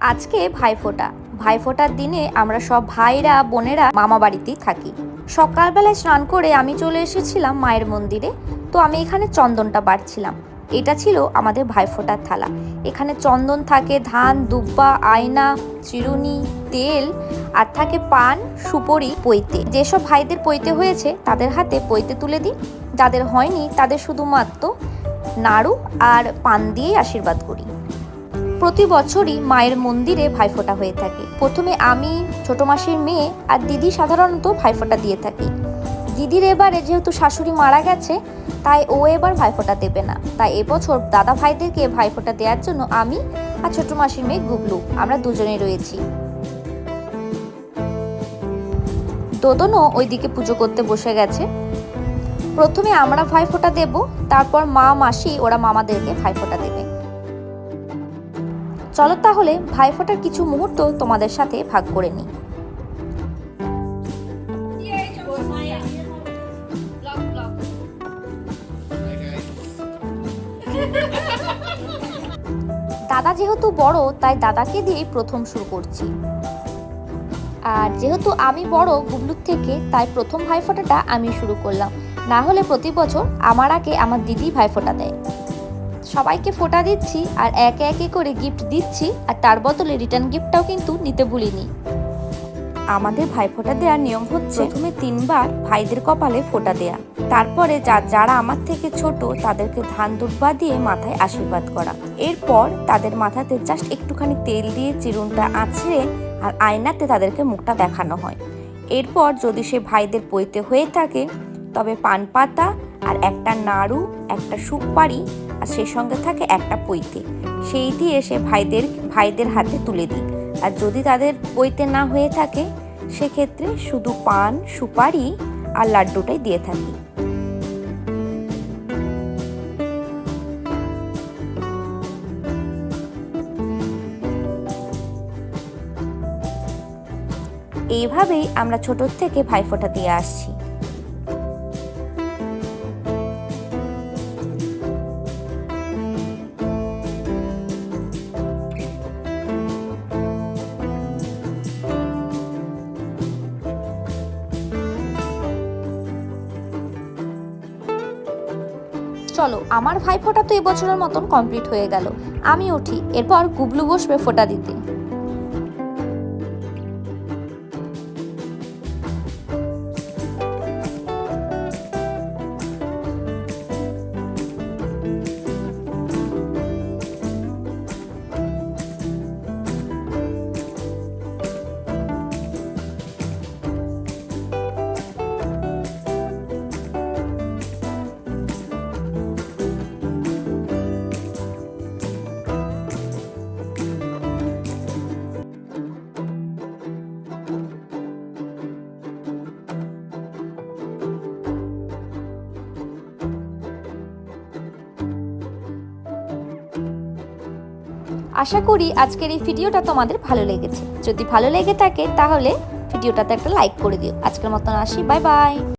আজকে ভাইফোঁটা। ভাইফোঁটার দিনে আমরা সব ভাইরা, বোনেরা, মামা বাড়িতেই থাকি। সকালবেলায় স্নান করে আমি চলে এসেছিলাম মায়ের মন্দিরে। তো আমি এখানে চন্দনটা বাড়ছিলাম। এটা ছিল আমাদের ভাইফোঁটার থালা। এখানে চন্দন থাকে, ধান, দুব্বা, আয়না, চিরুনি, তেল, আর থাকে পান, সুপরি, পৈতে। যেসব ভাইদের পৈতে হয়েছে, তাদের হাতে পৈতে তুলে দিই। যাদের হয়নি, তাদের শুধুমাত্র নাড়ু আর পান দিয়েই আশীর্বাদ করি। প্রতি বছরই মায়ের মন্দিরে ভাইফোঁটা হয়ে থাকে। প্রথমে আমি, ছোট মাসির মেয়ে আর দিদি সাধারণত ভাইফোঁটা দিয়ে থাকি। দিদির এবারে যেহেতু শাশুড়ি মারা গেছে, তাই ও এবার ভাইফোঁটা দেবে না। তাই এবছর দাদা ভাইদেরকে ভাইফোঁটা দেওয়ার জন্য আমি আর ছোট মাসির মেয়ে গুবলু আমরা দুজনেই রয়েছি। দোদনও ওইদিকে পুজো করতে বসে গেছে। প্রথমে আমরা ভাইফোঁটা দেব, তারপর মা, মাসি ওরা মামাদেরকে ভাইফোঁটা দেবে। চলো তাহলে ভাইফোঁটার কিছু মুহূর্ত তোমাদের সাথে ভাগ করে নিই। দাদা যেহেতু বড়, তাই দাদাকে দিয়েই প্রথম শুরু করছি। আর যেহেতু আমি বড় গুবলুর থেকে, তাই প্রথম ভাইফোঁটাটা আমি শুরু করলাম। না হলে প্রতি বছর আমার আগে আমার দিদি ভাইফোঁটা দেয়। সবাইকে ফোঁটা দিচ্ছি আর একে একে করে গিফট দিচ্ছি আর তার বদলে রিটার্ন গিফটটাও কিন্তু নিতে ভুলিনি। আমাদের ভাই ভাইফোঁটা দেওয়ার নিয়ম হচ্ছে প্রথমে তিনবার ভাইদের কপালে ফোঁটা দেয়া। তারপরে যা, যারা আমার থেকে ছোট তাদেরকে ধান দুব্বা দিয়ে মাথায় আশীর্বাদ করা। এরপর তাদের মাথাতে জাস্ট একটুখানি তেল দিয়ে চিরুনটা আছড়ে আর আয়নাতে তাদেরকে মুখটা দেখানো হয়। এরপর যদি সে ভাইদের পইতে হয়ে থাকে, তবে পান পাতা আর একটা নাড়ু, একটা সুপারি, আর সেই সঙ্গে থাকে একটা পইতে সেই দিয়ে সে ভাইদের ভাইদের হাতে তুলে দিই। আর যদি তাদের পইতে না হয়ে থাকে, সেক্ষেত্রে শুধু পান, সুপারি আর লাড্ডুটাই দিয়ে থাকি। এইভাবেই আমরা ছোটোর থেকে ভাইফোঁটা দিয়ে আসছি। চলো, আমার ভাই ফোঁটা তো এবছরের মতন কমপ্লিট হয়ে গেল। আমি উঠি, এরপর গুবলু বসবে ফোটা দিতে। আশা করি আজকের এই ভিডিওটা তোমাদের ভালো লেগেছে। যদি ভালো লেগে থাকে তাহলে ভিডিওটাতে একটা লাইক করে দিও। আজকের মতন আসি, বাই বাই।